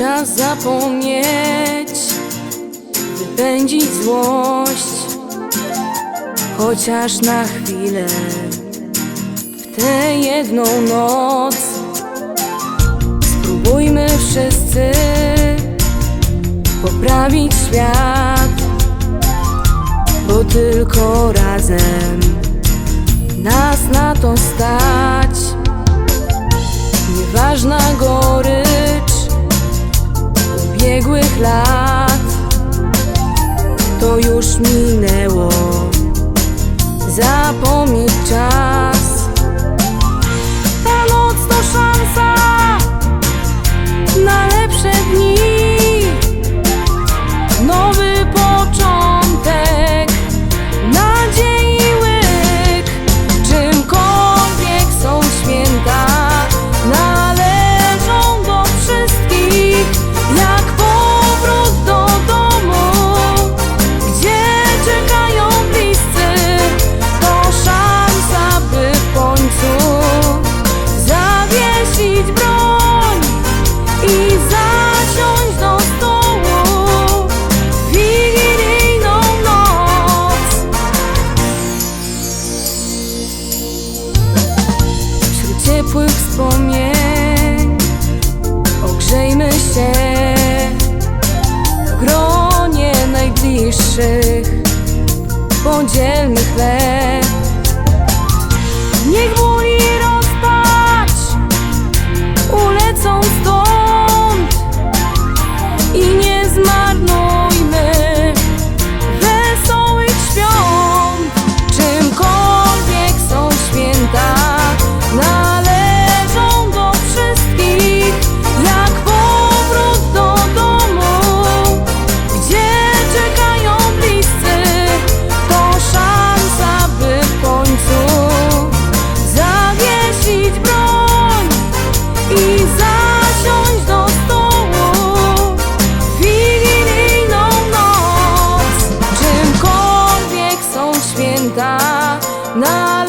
czas zapomnieć, wypędzić złość, chociaż na chwilę, w tę jedną noc. Spróbujmy wszyscy poprawić świat, bo tylko razem nas na to stać. Nieważna gorycz już minęło. Zapomnieć czas. Ciepłych wspomnień ogrzejmy się w gronie najbliższych. Podzielmy chleb tình ca na